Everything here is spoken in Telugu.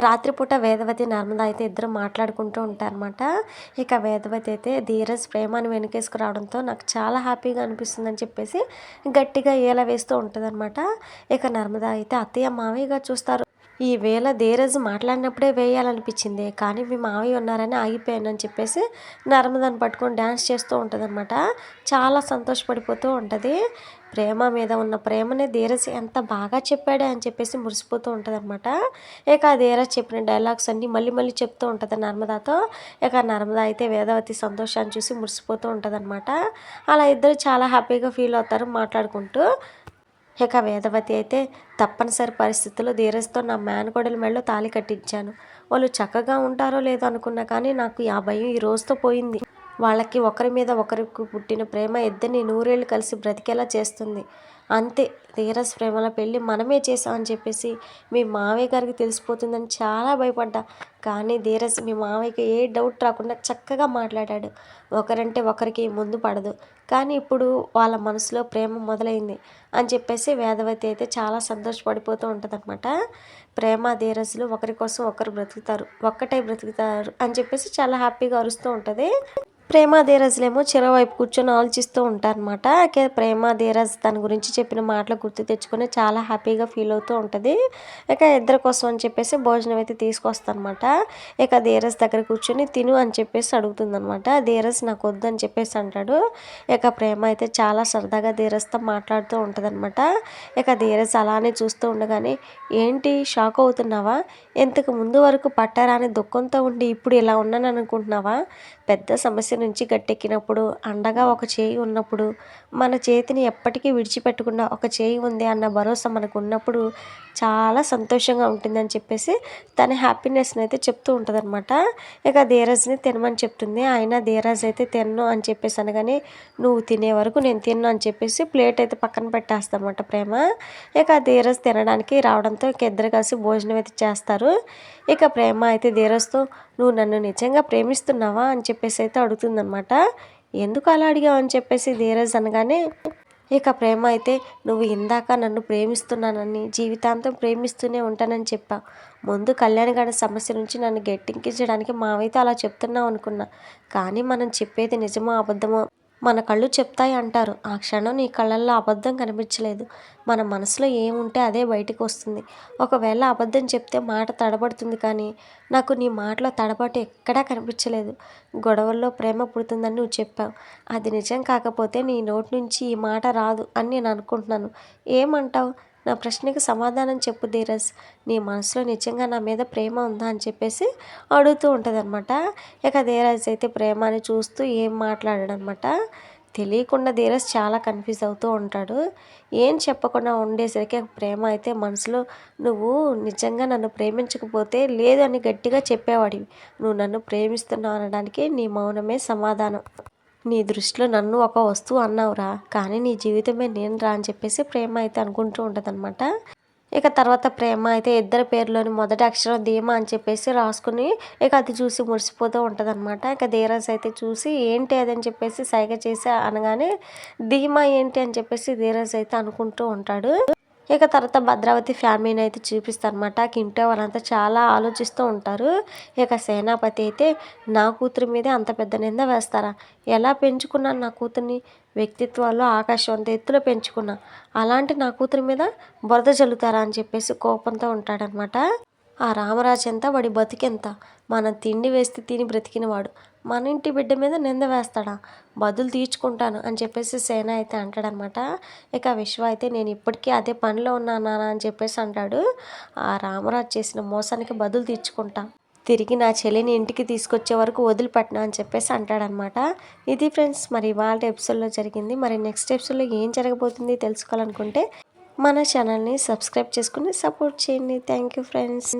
రాత్రిపూట వేదవతి నర్మద అయితే ఇద్దరు మాట్లాడుకుంటూ ఉంటారనమాట ఇక వేదవతి అయితే ధీరజ్ ప్రేమను వెనుకేసుకురావడంతో నాకు చాలా హ్యాపీగా అనిపిస్తుందని చెప్పేసి గట్టిగా ఏల వేస్తూ ఉంటుందన్నమాట. ఇక నర్మద అయితే అత్తయ్య మావయ్యగా చూస్తారు. ఈ వేళ ధీరజ్ మాట్లాడినప్పుడే వేయాలనిపించింది. కానీ మీ మావయ్య ఉన్నారని ఆగిపోయాను అని చెప్పేసి నర్మదాన్ని పట్టుకొని డ్యాన్స్ చేస్తూ ఉంటుందన్నమాట. చాలా సంతోషపడిపోతూ ఉంటుంది. ప్రేమ మీద ఉన్న ప్రేమని ధీరజ్ ఎంత బాగా చెప్పాడే అని చెప్పేసి మురిసిపోతూ ఉంటుంది అనమాట ఇక ఆ ధీరజ్ చెప్పిన డైలాగ్స్ అన్నీ మళ్ళీ మళ్ళీ చెప్తూ ఉంటుంది నర్మదాతో. ఇక నర్మదా అయితే వేదవతి సంతోషాన్ని చూసి మురిసిపోతూ ఉంటుంది అనమాట అలా ఇద్దరు చాలా హ్యాపీగా ఫీల్ అవుతారు మాట్లాడుకుంటూ. ఇక వేదవతి అయితే తప్పనిసరి పరిస్థితుల్లో ధీరజ్తో నా మేనకోడల మెడలో తాళి కట్టించాను. వాళ్ళు చక్కగా ఉంటారో లేదో అనుకున్నా కానీ నాకు ఆ భయం ఈ రోజుతో పోయింది. వాళ్ళకి ఒకరి మీద ఒకరికి పుట్టిన ప్రేమ ఇద్దరిని నూరేళ్ళు కలిసి బ్రతికేలా చేస్తుంది. అంతే ధీరజ్ ప్రేమల పెళ్ళి మనమే చేసామని చెప్పేసి మీ మావయ్య గారికి తెలిసిపోతుందని చాలా భయపడ్డా. కానీ ధీరజ్ మీ మావయ్యకి ఏ డౌట్ రాకుండా చక్కగా మాట్లాడాడు. ఒకరంటే ఒకరికి ముందు పడదు. కానీ ఇప్పుడు వాళ్ళ మనసులో ప్రేమ మొదలైంది అని చెప్పేసి వేదవతి అయితే చాలా సంతోషపడిపోతూ ఉంటుందన్నమాట. ప్రేమ ధీరజ్లు ఒకరి కోసం ఒకరు బ్రతుకుతారు. ఒక్కటే బ్రతుకుతారు అని చెప్పేసి చాలా హ్యాపీగా అరుస్తూ ఉంటుంది. ప్రేమ ధీరజ్లేమో చెరవైపు కూర్చొని ఆలోచిస్తూ ఉంటారనమాట ప్రేమ ధీరజ్ తన గురించి చెప్పిన మాటలు గుర్తు తెచ్చుకొని చాలా హ్యాపీగా ఫీల్ అవుతూ ఉంటుంది. ఇక ఇద్దరి కోసం అని చెప్పేసి భోజనం అయితే తీసుకొస్తానమాట ఇక ధీరజ్ దగ్గర కూర్చొని తిను అని చెప్పేసి అడుగుతుందనమాట ధీరజ్ నాకు వద్దని చెప్పేసి అంటాడు. ఇక ప్రేమ అయితే చాలా సరదాగా ధీరజ్తో మాట్లాడుతూ ఉంటుందన్నమాట. ఇక ధీరజ్ అలానే చూస్తూ ఉండగానే ఏంటి షాక్ అవుతున్నావా? ఇంతకు ముందు వరకు పట్టారాని దుఃఖంతో ఉండి ఇప్పుడు ఇలా ఉన్నాను అనుకుంటున్నావా పెద్ద సమస్య నుంచి గట్టెక్కినప్పుడు అండగా ఒక చేయి ఉన్నప్పుడు మన చేతిని ఎప్పటికీ విడిచిపెట్టకుండా ఒక చేయి ఉంది అన్న భరోసా మనకు ఉన్నప్పుడు చాలా సంతోషంగా ఉంటుందని చెప్పేసి తన హ్యాపీనెస్ని అయితే చెప్తూ ఉంటుందన్నమాట. ఇక ధీరజ్ని తినమని చెప్తుంది. ఆయన ధీరజ్ అయితే తిన్ను అని చెప్పేసి అనగానే నువ్వు తినే వరకు నేను తిన్ను అని చెప్పేసి ప్లేట్ అయితే పక్కన పెట్టేస్తామన్నమాట ప్రేమ. ఇక ధీరజ్ తినడానికి రావడంతో ఇక ఇద్దరు కలిసి భోజనం అయితే చేస్తారు. ఇక ప్రేమ అయితే ధీరజ్తో నువ్వు నన్ను నిజంగా ప్రేమిస్తున్నావా? అని చెప్పేసి అయితే అడుగుతుందనమాట ఎందుకు అలా అడిగావు? అని చెప్పేసి ధీరజ్ అనగానే ఇక ప్రేమ అయితే నువ్వు ఇందాక నన్ను ప్రేమిస్తున్నానని జీవితాంతం ప్రేమిస్తూనే ఉంటానని చెప్పావు ముందు కళ్యాణ్ సమస్య నుంచి నన్ను గట్టెక్కించడానికి మావైతే అలా చెప్తున్నావు అనుకున్నా. కానీ మనం చెప్పేది నిజమో అబద్ధమో మన కళ్ళు చెప్తాయి అంటారు. ఆ క్షణం నీ కళ్ళల్లో అబద్ధం కనిపించలేదు. మన మనసులో ఏముంటే అదే బయటకు వస్తుంది. ఒకవేళ అబద్ధం చెప్తే మాట తడబడుతుంది కానీ నాకు నీ మాటలో తడబాటు ఎక్కడా కనిపించలేదు. గొడవల్లో ప్రేమ పుడుతుందని నువ్వు చెప్పావు. అది నిజం కాకపోతే నీ నోటి నుంచి ఈ మాట రాదు అని నేను అనుకుంటున్నాను. ఏమంటావు? నా ప్రశ్నకి సమాధానం చెప్పు ధీరజ్. నీ మనసులో నిజంగా నా మీద ప్రేమ ఉందా అని చెప్పేసి అడుగుతూ ఉంటుంది అనమాట ఇక ధీరజ్ అయితే ప్రేమ అని చూస్తూ ఏం మాట్లాడాడనమాట తెలియకుండా ధీరజ్ చాలా కన్ఫ్యూజ్ అవుతూ ఉంటాడు. ఏం చెప్పకుండా ఉండేసరికి ప్రేమ అయితే మనసులో నువ్వు నిజంగా నన్ను ప్రేమించకపోతే లేదు అని గట్టిగా చెప్పేవాడివి. నువ్వు నన్ను ప్రేమిస్తున్నావు అనడానికి నీ మౌనమే సమాధానం. నీ దృష్టిలో నన్ను ఒక వస్తువు అన్నావురా కానీ నీ జీవితమే నేను రా అని చెప్పేసి ప్రేమ అయితే అనుకుంటూ ఉంటుందన్నమాట. ఇక తర్వాత ప్రేమ అయితే ఇద్దరి పేర్లోని మొదటి అక్షరం ధీమా అని చెప్పేసి రాసుకుని ఇక అది చూసి మురిసిపోతూ ఉంటుంది అనమాట ఇక ధీరస్ అయితే చూసి ఏంటి అదని చెప్పేసి సైగ చేసి అనగానే ధీమా ఏంటి అని చెప్పేసి ధీరస్ అయితే అనుకుంటూ ఉంటాడు. ఇక తర్వాత భద్రావతి ఫ్యామిలీని అయితే చూపిస్తారనమాట ఇంట్లో వాళ్ళంతా చాలా ఆలోచిస్తూ ఉంటారు. ఇక సేనాపతి అయితే నా కూతురి మీదే అంత పెద్ద నింద వేస్తారా? ఎలా పెంచుకున్నాను నా కూతుర్ని వ్యక్తిత్వాల్లో ఆకాశవంత ఎత్తులో పెంచుకున్నా? అలాంటి నా కూతురి మీద బురద జల్లుతారా? అని చెప్పేసి కోపంతో ఉంటాడనమాట ఆ రామరాజు ఎంత వాడి బతికెంత? మనం తిండి వేస్తే తిని బ్రతికినవాడు. మన ఇంటి బిడ్డ మీద నింద వేస్తాడా? బదులు తీర్చుకుంటాను అని చెప్పేసి సేన అయితే అంటాడనమాట. ఇక విశ్వ అయితే నేను ఇప్పటికీ అదే పనిలో ఉన్నానా అని చెప్పేసి అంటాడు. ఆ రామరాజు చేసిన మోసానికి బదులు తీర్చుకుంటా. తిరిగి నా చెల్లిని ఇంటికి తీసుకొచ్చే వరకు వదిలిపెట్టినా అని చెప్పేసి అంటాడనమాట. ఇది ఫ్రెండ్స్ మరి ఇవాళ ఎపిసోడ్లో జరిగింది. మరి నెక్స్ట్ ఎపిసోడ్లో ఏం జరగబోతుంది తెలుసుకోవాలనుకుంటే మన ఛానల్ని సబ్స్క్రైబ్ చేసుకుని సపోర్ట్ చేయండి. Thank you friends.